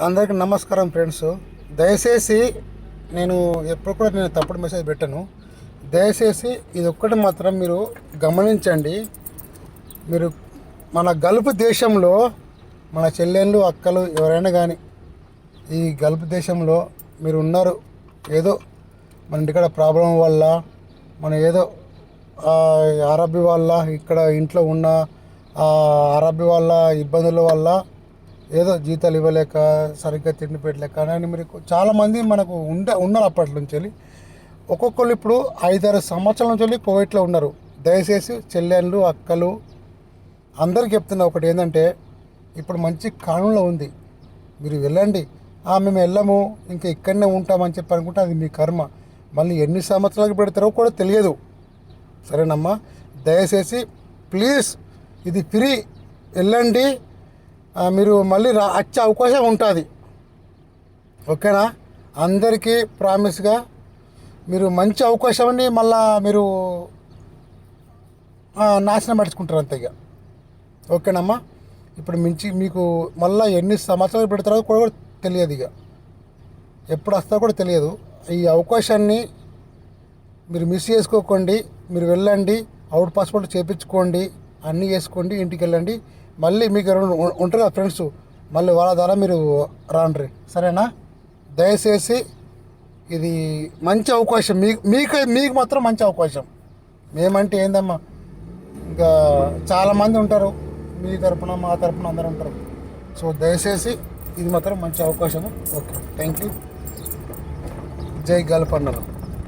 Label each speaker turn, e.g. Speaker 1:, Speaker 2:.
Speaker 1: అందరికీ నమస్కారం ఫ్రెండ్స్. దయచేసి నేను ఎప్పుడు కూడా నేను తప్పుడు మెసేజ్ పెట్టను. దయచేసి ఇది ఒక్కటి మాత్రం మీరు గమనించండి. మీరు మన గల్ఫ్ దేశంలో మన చెల్లెళ్ళు అక్కలు ఎవరైనా కానీ ఈ గల్ఫ్ దేశంలో మీరు ఉన్నారు. ఏదో మన ఇంటికాడ ప్రాబ్లం వల్ల మన ఏదో ఆ, అరబ్బీ వల్ల ఇక్కడ ఇంట్లో ఉన్న ఆ, అరబ్బీ వాళ్ళ ఇబ్బందుల వల్ల ఏదో జీతాలు ఇవ్వలేక సరిగ్గా తిండి పెట్టలేక అని మీరు చాలామంది మనకు ఉండ ఉన్నారు అప్పటి నుంచి వెళ్ళి. ఒక్కొక్కరు ఇప్పుడు ఐదారు సంవత్సరాల నుంచి వెళ్ళి కోవిడ్లో ఉన్నారు. దయచేసి చెల్లెళ్ళు అక్కలు అందరికి చెప్తున్నా ఒకటి ఏంటంటే ఇప్పుడు మంచి కాలంలో ఉంది. మీరు వెళ్ళండి. మేము వెళ్ళము ఇంకా ఇక్కడనే ఉంటామని చెప్పి అనుకుంటే అది మీ కర్మ. మళ్ళీ ఎన్ని సంవత్సరాలకు పెడతారో కూడా తెలియదు. సరేనమ్మా? దయచేసి ప్లీజ్ ఇది ఫ్రీ. వెళ్ళండి. మీరు మళ్ళీ రా వచ్చే అవకాశం ఉంటుంది. ఓకేనా? అందరికీ ప్రామిస్గా మీరు మంచి అవకాశాన్ని మళ్ళా మీరు నాశనం పడుచుకుంటారు అంతేగా ఇక. ఓకేనమ్మా? ఇప్పుడు మించి మీకు మళ్ళీ ఎన్ని సంవత్సరాలు పెడతారో కూడా తెలియదు ఇక. ఎప్పుడు వస్తారో కూడా తెలియదు. ఈ అవకాశాన్ని మీరు మిస్ చేసుకోకండి మీరు వెళ్ళండి అవుట్ పాస్పోర్ట్ చేపించుకోండి అన్నీ చేసుకోండి ఇంటికి వెళ్ళండి మళ్ళీ మీకు రెండు ఉంటారు కదా ఫ్రెండ్స్ మళ్ళీ వాళ్ళ ద్వారా మీరు రాండ్రి. సరేనా? దయచేసి ఇది మంచి అవకాశం. మీకు మీకు మీకు మాత్రం మంచి అవకాశం. మేమంటే ఏందమ్మా ఇంకా చాలామంది ఉంటారు. మీ తరపున మా తరపున అందరు ఉంటారు. సో దయచేసి ఇది మాత్రం మంచి అవకాశము. ఓకే. థ్యాంక్ యూ జై గల్పన్నలు